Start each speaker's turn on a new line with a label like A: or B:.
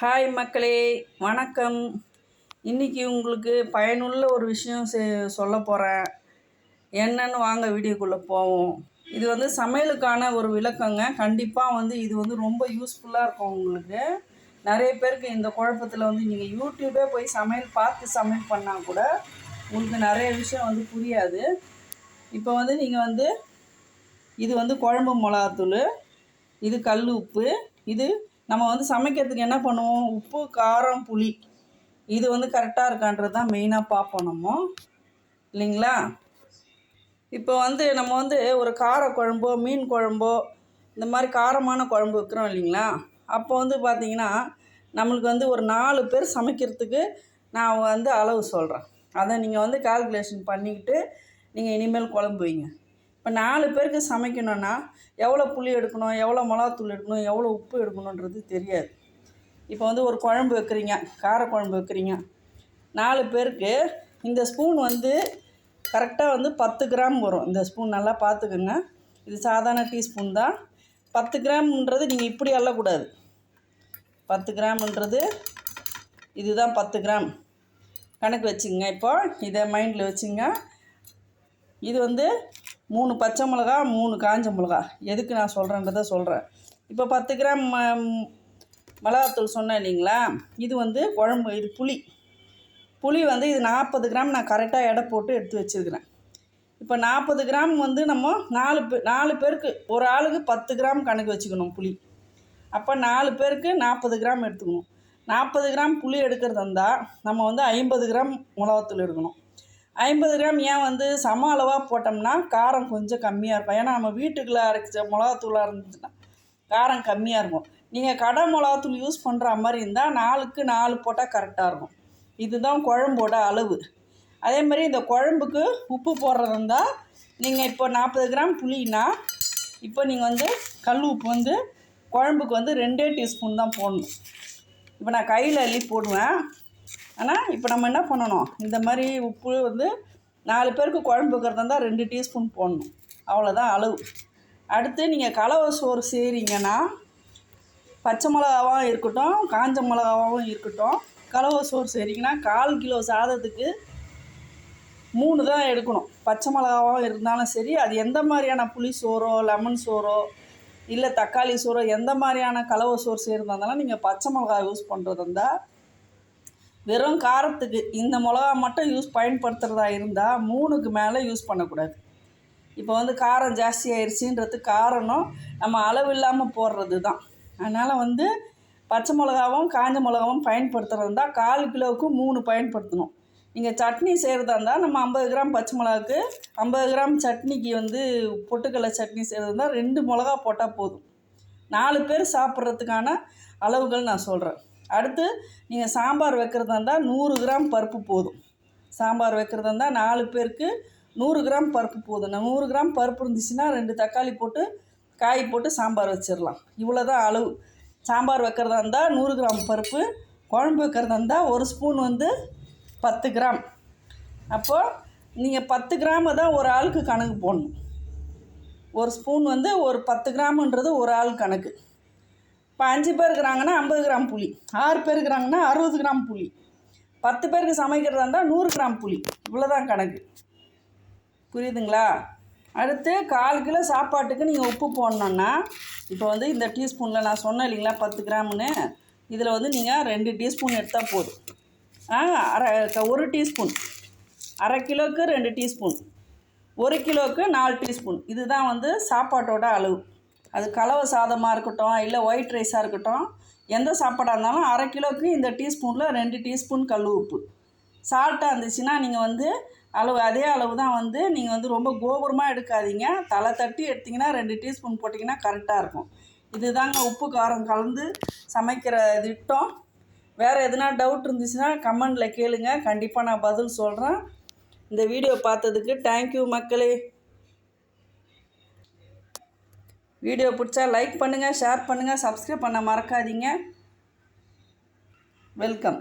A: Hi மக்களே. வணக்கம். இன்றைக்கி உங்களுக்கு பயனுள்ள ஒரு விஷயம் செ சொல்ல போகிறேன் என்னன்னு வாங்க வீடியோக்குள்ளே போவோம். இது வந்து சமையலுக்கான ஒரு விளக்கங்க. கண்டிப்பாக வந்து இது வந்து ரொம்ப யூஸ்ஃபுல்லாக இருக்கும் உங்களுக்கு. நிறைய பேருக்கு இந்த குழப்பத்தில் வந்து நீங்கள் யூடியூபே போய் சமையல் பார்த்து சமையல் பண்ணால் கூட உங்களுக்கு நிறைய விஷயம் வந்து புரியாது. இப்போ வந்து நீங்கள் வந்து இது வந்து குழம்பு மிளகாத்தூள் இது கல் உப்பு இது நம்ம வந்து சமைக்கிறதுக்கு என்ன பண்ணுவோம்? உப்பு காரம் புளி. இது வந்து கரெக்டாக இருக்கான்றது தான் மெயினாக பார்ப்போம் நம்ம. இல்லைங்களா? இப்போ வந்து நம்ம வந்து ஒரு கார குழம்போ மீன் குழம்போ இந்த மாதிரி காரமான குழம்பு வைக்கிறோம் இல்லைங்களா? அப்போ வந்து பார்த்திங்கன்னா நம்மளுக்கு வந்து ஒரு நாலு பேர் சமைக்கிறதுக்கு நான் வந்து அளவு சொல்கிறேன் அதை நீங்கள் வந்து கால்குலேஷன் பண்ணிக்கிட்டு நீங்கள் இனிமேல் குழம்பு வைங்க. இப்போ நாலு பேருக்கு சமைக்கணுன்னா எவ்வளோ புளி எடுக்கணும் எவ்வளோ மிளகாத்தூள் எடுக்கணும் எவ்வளோ உப்பு எடுக்கணுன்றது தெரியாது. இப்போ வந்து ஒரு குழம்பு வைக்கிறீங்க கார குழம்பு வைக்கிறீங்க. நாலு பேருக்கு இந்த ஸ்பூன் வந்து கரெக்டாக வந்து பத்து கிராம் வரும். இந்த ஸ்பூன் நல்லா பார்த்துக்குங்க. இது சாதாரண டீஸ்பூன் தான். பத்து கிராம்ன்றது நீங்கள் இப்படி அள்ளக்கூடாது. பத்து கிராம்ன்றது இதுதான் பத்து கிராம். கணக்கு வச்சுங்க இப்போ. இதை மைண்டில் வச்சுங்க. இது வந்து மூணு பச்சை மிளகா மூணு காஞ்ச மிளகா. எதுக்கு நான் சொல்கிறேன்றத சொல்கிறேன் இப்போ பத்து கிராம் ம- மிளகாத்தூள் சொன்னேன் இல்லைங்களா? இது வந்து குழம்பு இது புளி. புளி வந்து இது நாற்பது கிராம் நான் கரெக்டாக எடை போட்டு எடுத்து வச்சுருக்கிறேன். இப்போ நாற்பது கிராம் வந்து நம்ம நாலு பே நாலு பேருக்கு ஒரு ஆளுக்கு பத்து கிராம் கணக்கு வச்சுக்கணும் புளி. அப்போ நாலு பேருக்கு நாற்பது கிராம் எடுத்துக்கணும். நாற்பது கிராம் புளி எடுக்கிறதா இருந்தால் நம்ம வந்து ஐம்பது கிராம் மிளகாத்தூள் எடுக்கணும். ஐம்பது கிராம் ஏன் வந்து சம அளவாக போட்டோம்னா காரம் கொஞ்சம் கம்மியாக இருக்கும். ஏன்னா நம்ம வீட்டுக்குள்ளே அரைச்ச மிளகாத்தூளாக இருந்துச்சுன்னா காரம் கம்மியாக இருக்கும். நீங்கள் கடை மிளகாத்தூள் யூஸ் பண்ணுற மாதிரி இருந்தால் நாலுக்கு நாலு போட்டால் கரெக்டாக இருக்கும். இதுதான் குழம்போட அளவு. அதே மாதிரி இந்த குழம்புக்கு உப்பு போடுறது இருந்தால் நீங்கள் இப்போ நாற்பது கிராம் புளினா இப்போ நீங்கள் வந்து கல் உப்பு வந்து குழம்புக்கு வந்து ரெண்டே டீஸ்பூன் தான் போடணும். இப்போ நான் கையில் அள்ளி போடுவேன். ஆனால் இப்போ நம்ம என்ன பண்ணணும்? இந்த மாதிரி உப்பு வந்து நாலு பேருக்கு குழம்பு வைக்கிறதா இருந்தால் ரெண்டு டீஸ்பூன் போடணும். அவ்வளோதான் அளவு. அடுத்து நீங்கள் கலவை சோறு செய்கிறீங்கன்னா பச்சை மிளகாவாகவும் இருக்கட்டும் காஞ்ச மிளகாவாகவும் இருக்கட்டும் கலவை சோறு செய்கிறீங்கன்னா கால் கிலோ சாதத்துக்கு மூணு தான் எடுக்கணும். பச்சை மிளகாவாகவும் இருந்தாலும் சரி அது எந்த மாதிரியான புளி சோறோ லெமன் சோறோ இல்லை தக்காளி சோறோ எந்த மாதிரியான கலவை சோறு செய்கிறதா இருந்தாலும் நீங்கள் பச்சை மிளகா யூஸ் பண்ணுறது இருந்தால் வெறும் காரத்துக்கு இந்த மிளகா மட்டும் யூஸ் பயன்படுத்துகிறதா இருந்தால் மூணுக்கு மேலே யூஸ் பண்ணக்கூடாது. இப்போ வந்து காரம் ஜாஸ்தி ஆயிடுச்சுன்றது காரணம் நம்ம அளவு இல்லாமல் போடுறது தான் அதனால் வந்து பச்சை மிளகாவும் காஞ்ச மிளகாவும் பயன்படுத்துகிறது இருந்தால் கால் கிலோவுக்கு மூணு பயன்படுத்தணும். நீங்கள் சட்னி செய்கிறதா இருந்தால் நம்ம ஐம்பது கிராம் பச்சை மிளகாக்கு ஐம்பது கிராம் சட்னிக்கு வந்து பொட்டுக்கடலை சட்னி செய்கிறது இருந்தால் ரெண்டு மிளகா போட்டால் போதும். நாலு பேர் சாப்பிட்றதுக்கான அளவுகள் நான் சொல்கிறேன் அடுத்து நீங்கள் சாம்பார் வைக்கிறதா இருந்தால் நூறு கிராம் பருப்பு போதும். சாம்பார் வைக்கிறதா இருந்தால் நாலு பேருக்கு நூறு கிராம் பருப்பு போதும். நான் நூறு கிராம் பருப்பு இருந்துச்சுன்னா ரெண்டு தக்காளி போட்டு காய் போட்டு சாம்பார் வச்சிடலாம் இவ்வளோ தான் அளவு. சாம்பார் வைக்கிறதா இருந்தால் நூறு கிராம் பருப்பு குழம்பு வைக்கிறதா இருந்தால் ஒரு ஸ்பூன் வந்து பத்து கிராம். அப்போது நீங்கள் பத்து கிராமை தான் ஒரு ஆளுக்கு கணக்கு போடணும். ஒரு ஸ்பூன் வந்து ஒரு பத்து கிராமுன்றது ஒரு ஆள் கணக்கு. இப்போ அஞ்சு பேர் இருக்கிறாங்கன்னா ஐம்பது கிராம் புளி ஆறு பேர் இருக்கிறாங்கன்னா அறுபது கிராம் புளி. பத்து பேருக்கு சமைக்கிறதா இருந்தால் நூறு கிராம் புளி. இவ்வளோதான் கணக்கு. புரியுதுங்களா? அடுத்து கால் கிலோ சாப்பாட்டுக்கு நீங்கள் உப்பு போடணுன்னா இப்போ வந்து இந்த டீஸ்பூனில் நான் சொன்னேன் இல்லைங்களா பத்து கிராம்னு. இதில் வந்து நீங்கள் ரெண்டு டீஸ்பூன் எடுத்தால் போதும். ஆ அரை க- ஒரு டீஸ்பூன். அரை கிலோவுக்கு ரெண்டு டீஸ்பூன். ஒரு கிலோவுக்கு நாலு டீஸ்பூன். இதுதான் வந்து சாப்பாட்டோட அளவு. அது கலவை சாதமாக இருக்கட்டும் இல்லை ஒயிட் ரைஸாக இருக்கட்டும் எந்த சாப்பாடாக இருந்தாலும் அரை கிலோவுக்கு இந்த டீஸ்பூனில் ரெண்டு டீஸ்பூன் கல் உப்பு. சால்ட்டாக இருந்துச்சுன்னா நீங்கள் வந்து அளவு அதே அளவு தான் வந்து நீங்கள் வந்து ரொம்ப கோபுரமாக எடுக்காதீங்க. தலை தட்டி எடுத்திங்கன்னா ரெண்டு டீஸ்பூன் போட்டிங்கன்னா கரெக்டாக இருக்கும். இதுதாங்க உப்பு காரம் கலந்து சமைக்கிற திட்டம். வேறு எதுனா டவுட் இருந்துச்சுன்னா கமெண்டில் கேளுங்க. கண்டிப்பாக நான் பதில் சொல்கிறேன் இந்த வீடியோ பார்த்ததுக்கு தேங்க்யூ மக்களே. வீடியோ பிடிச்சா லைக் பண்ணுங்கள் ஷேர் பண்ணுங்கள் சப்ஸ்கிரைப் பண்ண மறக்காதீங்க. வெல்கம்